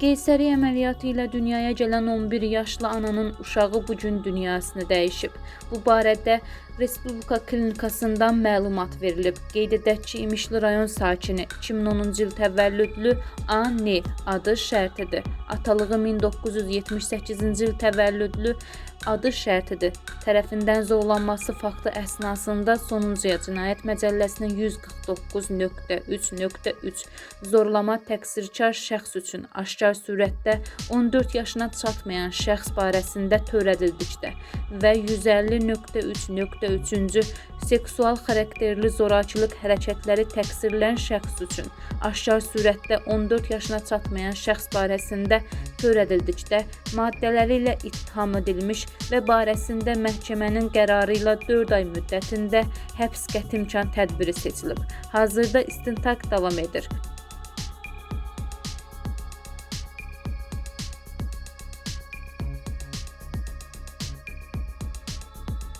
Qeysəri əməliyyatı ilə dünyaya gələn 11 yaşlı ananın uşağı bu gün dünyasını dəyişib. Bu barədə Respublika Klinikasından məlumat verilib. Qeyd edək ki, İmişli rayon sakini 2010-cu il təvəllüdlü A.N. adı şərtidir. Atalığı 1978-ci il təvəllüdlü adı şərtidir. Tərəfindən zorlanması faktı əsnasında sonuncuya Cinayət Məcəlləsinin 149.3.3 zorlama təqsirkar şəxs üçün aşkar surətdə 14 yaşına çatmayan şəxs barəsində törədildikdə və 150.3.3-cü seksual xarakterli zorakılıq hərəkətləri təqsirlənən şəxs üçün aşkar surətdə 14 yaşına çatmayan şəxs barəsində törədildikdə maddələri ilə ittiham edilmiş və barəsində məhkəmənin qərarı ilə 4 ay müddətində həbs qəti imkan tədbiri seçilib. Hazırda istintaq davam edir.